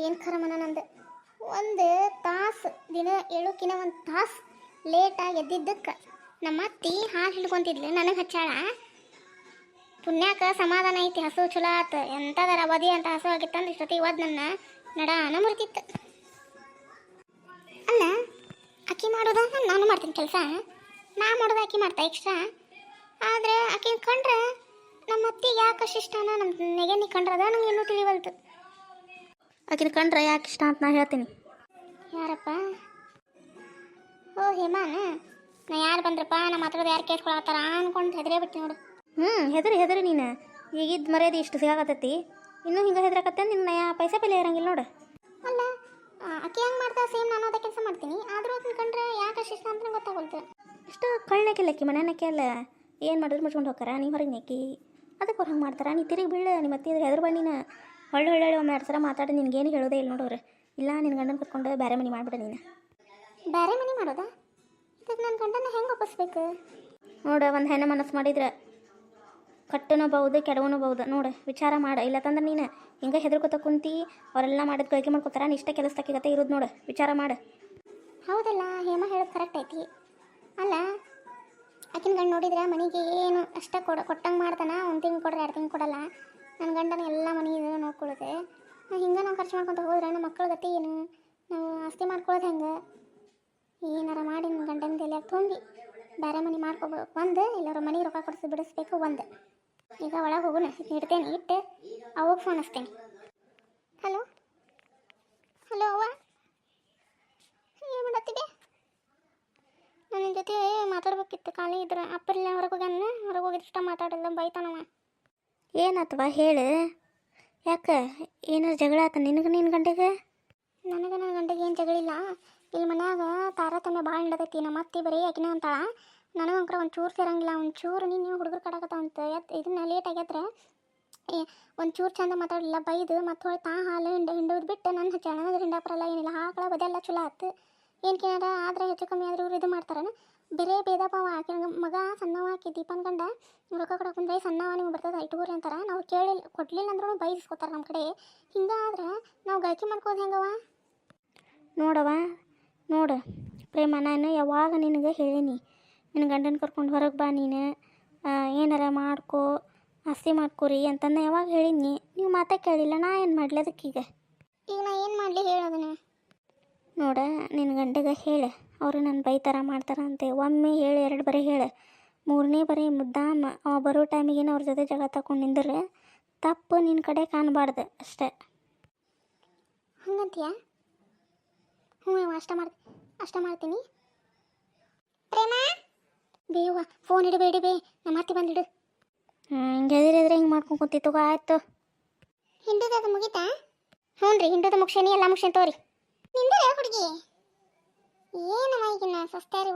ಏನು ಖರಮನ ನಂದು? ಒಂದು ತಾಸು, ದಿನ ಏಳೋಕಿನ ಒಂದು ತಾಸು ಲೇಟಾಗಿ ಎದ್ದಿದ್ದಕ್ಕೆ. ನಮ್ಮ ಅತ್ತಿ ಹಾಲು ಹಿಡ್ಕೊಂತಿದ್ಲು, ನನಗೆ ಹಚ್ಚಾಳ. ಪುಣ್ಯಾಕ ಸಮಾಧಾನ ಐತಿ, ಹಸು ಚಲೋ ಆತು. ಎಂಥದರ ಅವಧಿ ಅಂತ ಹಸು ಆಗಿತ್ತಂದ್ರೆ ಇಷ್ಟೊತ್ತಿಗೆ ಒದ್ ನನ್ನ ನಡಾನ ಮುರಿತಿತ್ತು ಅಲ್ಲ, ಅಕ್ಕಿ ಮಾಡೋದ? ನಾನು ಮಾಡ್ತೀನಿ ಕೆಲಸ. ನಾ ಮಾಡೋದು ಅಕ್ಕಿ ಮಾಡ್ತಾ ಎಕ್ಸ್ಟ್ರಾ ಆದ್ರೆ ಆಕೆ ಕಂಡ್ರೆ ನಮ್ಮ ಅತ್ತಿಗೆ ಯಾಕೆ ಇಷ್ಟನ? ನಮ್ಮ ನೆಗೆನಿ ಕಂಡ್ರದ ನಂಗೆ ಇನ್ನೂ ತಿಳಿವಲ್ತು ಆಕಿನ ಕಂಡ್ರೆ ಯಾಕೆ ಇಷ್ಟ ಅಂತ ನಾ ಹೇಳ್ತೀನಿ. ಯಾರಪ್ಪ? ಓ ಹೇಮಾನ ನಾ ಯಾರು ಬಂದ್ರಪ್ಪ? ನಮ್ಮ ಹತ್ರದ ಯಾರು ಕೇಳ್ಕೊಳತ್ತಾರ ಅನ್ಕೊಂಡು ಹೆದರೇ ಬಿಟ್ಟು ನೋಡು. ಹ್ಞೂ ಹೆದರಿ ಹೆದರಿ ನೀನು. ಈಗಿದ್ದು ಮರ್ಯಾದೆ ಇಷ್ಟು ಸಿಗಾಕತ್ತೈತಿ. ಇನ್ನೂ ಹಿಂಗೆ ಹೆದರಕತ್ತೆ ನಿನ್ನ ಯಾ ಪೈಸೆ ಬೆಲೆ ಇರಂಗಿಲ್ಲ ನೋಡು. ಅಲ್ಲ ಅಕ್ಕಿ ಹೆಂಗೆ ಮಾಡ್ತಾ ಸೇಮ್ ನಾನು ಅದೇ ಕೆಲಸ ಮಾಡ್ತೀನಿ. ಆದರೂ ಅದನ್ನ ಕಂಡ್ರೆ ಯಾಕೆ ಅಷ್ಟು ಇಷ್ಟ ಅಂತ ಗೊತ್ತಾಗೋಲ್ತು. ಇಷ್ಟು ಕಳ್ಳನಕ್ಕಿಲ್ಲಕ್ಕಿ ಮನೆನಕ್ಕೆ ಅಲ್ಲ ಏನು ಮಾಡಿದ್ರು ಮುಚ್ಕೊಂಡು ಹೋಗಾರ ನೀ ಹೊರಗೆ ನೆಕ್ಕಿ ಅದಕ್ಕೆ ಅವ್ರು ಹಂಗೆ ಮಾಡ್ತಾರ? ನೀ ತಿರುಗಿ ಬೀಳ ನಿಮ್ಮ ಅತ್ತೆ ಹೆದ್ರ ಬಣ್ಣಿನ ಒಳ್ಳೆ ಒಳ್ಳೆ ಒಮ್ಮೆ ಎರಡು ಸಲ ಮಾತಾಡಿ ನಿನ್ಗೇನು ಹೇಳೋದೇ ಇಲ್ಲ ನೋಡೋರು ಇಲ್ಲ ನಿನ್ನ ಗಂಡನ ಕರ್ಕೊಂಡು ಬೇರೆ ಮನೆ ಮಾಡಿಬಿಡ ನೀನು. ಬೇರೆ ಮನೆ ಮಾಡೋದಾ? ಇದಕ್ಕೆ ನನ್ನ ಗಂಡನ ಹೆಂಗೆ ಒಪ್ಪಿಸ್ಬೇಕು? ನೋಡು ಒಂದು ಹೆಣ್ಣು ಮನಸ್ಸು ಮಾಡಿದ್ರೆ ಕಟ್ಟನೂ ಬೌದು ಕೆಡವನು ಬೌದು ನೋಡು ವಿಚಾರ ಮಾಡು. ಇಲ್ಲ ತಂದ್ರೆ ನೀನು ಹಿಂಗೆ ಹೆದರ್ಕೊತ ಕುಂತಿ ಅವರೆಲ್ಲ ಮಾಡಿದ ಗಳಿಕೆ ಮಾಡ್ಕೊತಾರ ನೀ ಇಷ್ಟೇ ಕೆಲಸ ತಕ್ಕಿಗತ್ತೆ ಇರೋದು ನೋಡು. ವಿಚಾರ ಮಾಡು. ಹೌದಲ್ಲ ಹೇಮಾ ಹೇಳೋದು ಕರೆಕ್ಟ್ ಐತಿ. ಅಲ್ಲ ಆಕಿನ ಗಂಡು ನೋಡಿದ್ರೆ ಮನೆಗೆ ಏನು ಅಷ್ಟ ಕೊಡ ಕೊಟ್ಟಂಗೆ ಮಾಡ್ತಾನ? ಒಂದು ತಿಂಗೆ ಕೊಡ್ರೆ ಎರಡು ತಿಂಗಳು ಕೊಡಲ್ಲ? ನನ್ನ ಗಂಡನ ಎಲ್ಲ ಮನೆ ಇದನ್ನು ನೋಡ್ಕೊಳ್ಳುತ್ತೆ. ಹಿಂಗೆ ನಾವು ಖರ್ಚು ಮಾಡ್ಕೊತ ಹೋದ್ರೆ ನಮ್ಮ ಮಕ್ಕಳ ಗತಿ ಏನು? ನಾವು ಆಸ್ತಿ ಮಾಡ್ಕೊಳ್ಳೋದು ಹೆಂಗೆ? ಏನಾರ ಮಾಡಿ ನನ್ನ ಗಂಡನ ತಲೆಯಾಗ ತುಂಬಿ. ಬೇರೆ ಮನೆ ಮಾಡ್ಕೋಬೇಕು. ಒಂದು ಎಲ್ಲರ ಮನೆಗೆ ರೊಕ್ಕ ಕೊಡಿಸಿ ಬಿಡಿಸ್ಬೇಕು ಒಂದು. ಈಗ ಒಳಗೆ ಹೋಗೋಣ. ಇಡ್ತೇನೆ, ಇಟ್ಟು ಅವಾಗ ಫೋನ್ ಹಚ್ತೇನೆ. ಹಲೋ ಹಲೋ ಅವ್ವ? ಏನು ಮಾಡತ್ತಿದೆ ನನ್ನ ಜೊತೆ ಮಾತಾಡ್ಬೇಕಿತ್ತು. ಖಾಲಿ ಇದ್ರೆ. ಅಪ್ಪರಿಲ್ಲ ಹೊರಗೆ ಹೋಗ್ಯಾನ? ಹೊರಗೆ ಹೋಗಿದ್ರೆ ಇಷ್ಟ ಮಾತಾಡಲ್ಲ, ಬೈತಾನವ. ಏನಾತವ ಹೇಳು? ಯಾಕೆ? ಏನಾರು ಜಗಳ ಆತ ನಿನಗೆ ನಿನ್ನ ಗಂಟೆಗೆ ನನಗೆ ನನ್ನ ಗಂಟೆಗೆ ಏನು ಜಗಳಿಲ್ಲ. ಇಲ್ಲಿ ಮನ್ಯಾಗ ತಾರತಮ್ಯ ಭಾಳ ನಡತೈತಿ ನಮ್ಮ ಅತ್ತಿ ಬರೀ ಯಾಕಿನ ಅಂತಾಳ. ನನಗೆ ಒಂದು ಚೂರು ಸೇರಂಗಿಲ್ಲ. ಒಂದು ಚೂರು ನೀನು ಹುಡುಗರು ಅಂತ ಎತ್ ಇದನ್ನ ಲೇಟ್ ಆಗ್ಯದ್ರೆ ಒಂದು ಚೂರು ಚಂದ ಮಾತಾಡಲಿಲ್ಲ. ಬೈದು ಮತ್ತೆ ಹೊಳೆ ತಾ ಹಾಲು ಹಿಂಡ ಹಿಂಡೋದು ಬಿಟ್ಟು ನನ್ನ ಹಚ್ಚಾಳ ನನಗೆ ಹಿಂಡಾಪರಲ್ಲ ಏನಿಲ್ಲ. ಹಾಕಳ ಬದೆಲ್ಲ ಚಲೋ ಆತು. ಏನು ಕೇನಾರ ಆದ್ರೆ ಹೆಚ್ಚು ಕಮ್ಮಿ ಆದ್ರೆ ಇವ್ರು ಇದು ಮಾಡ್ತಾರನ? ಬೇರೆ ಭೇದ ಭಾವ ಆಕಿನ ಮಗ ಸಣ್ಣವ ಆಕಿ ದೀಪನ್ ಗಂಡ ರೊಕ್ಕ ಕೊಡಕ್ಕೆ ಬಂದ್ರೆ ಸಣ್ಣವ, ನಿಮ್ಗೆ ಬರ್ತದೆ ಇಟ್ಕೋರಿ ಅಂತಾರ. ನಾವು ಕೇಳಿಲ್ಲ ಕೊಡ್ಲಿಲ್ಲ ಅಂದ್ರೂ ಬೈಸ್ಕೊತಾರೆ ನಮ್ಮ ಕಡೆ. ಹಿಂಗಾದ್ರೆ ನಾವು ಗಾಯಕಿ ಮಾಡ್ಕೋದು ಹೆಂಗವ ನೋಡವ ನೋಡು. ಪ್ರೇಮ, ನಾನು ಯಾವಾಗ ನಿನಗೆ ಹೇಳೀನಿ ನಿನ್ನ ಗಂಡನ ಕರ್ಕೊಂಡು ಹೊರಗೆ ಬಾ ನೀನು. ಏನಾರ ಮಾಡ್ಕೋ, ಆಸ್ತಿ ಮಾಡ್ಕೋರಿ ಅಂತಂದು ಯಾವಾಗ ಹೇಳೀನಿ? ನೀವು ಮಾತಾ ಕೇಳಿಲ್ಲ, ನಾ ಏನು ಮಾಡಲಿ ಈಗ ಈಗ ನಾ ಏನು ಮಾಡಲಿ ಹೇಳೋದನ್ನ? ನೋಡ ನಿನ್ನ ಗಂಡಗೆ ಹೇಳು. ಅವರು ನನ್ನ ಬೈತಾರ ಮಾಡ್ತಾರ ಅಂತೆ ಒಮ್ಮೆ ಹೇಳು ಎರಡು ಬರೀ ಹೇಳು. ಮೂರನೇ ಬರೀ ಮುದ್ದಾಮ. ಅವ ಬರೋ ಟೈಮಿಗೆ ಅವ್ರ ಜೊತೆ ಜಗ ತಗೊಂಡು ನಿಂದ್ರೆ ತಪ್ಪು ನಿನ್ನ ಕಡೆ ಕಾಣಬಾರ್ದು ಅಷ್ಟೇ. ಹಂಗಂತೀಯ? ಹ್ಞೂ ಅಷ್ಟೆ ಮಾಡ್ ಅಷ್ಟ ಮಾಡ್ತೀನಿ. ಪ್ರೇಮ? ಬೇವ ಫೋನ್ ಇಡಬೇಡಿ ಬೇ ನಮ್ಮ ಅತ್ತಿ ಬಂದಿಡು ಹಿಂಗೆ ಎದಿರಿದ್ರೆ ಹಿಂಗೆ ಮಾಡ್ಕೊಂಡು ಕೂತಿತ್ತು ಆಯ್ತು. ಹಿಂಡುದ ಅದು ಮುಗಿತಾ? ಹ್ಞೂ ರೀ ಹಿಂಡದ ಮುಗ್ಸೇನಿ ಎಲ್ಲ ಮುಗ್ಸೇನಿ ತೋರಿ. ನಿಂದ ಹುಡುಗಿ ಏನವ ಈಗಿನ ಸಸ್ತಾರಿ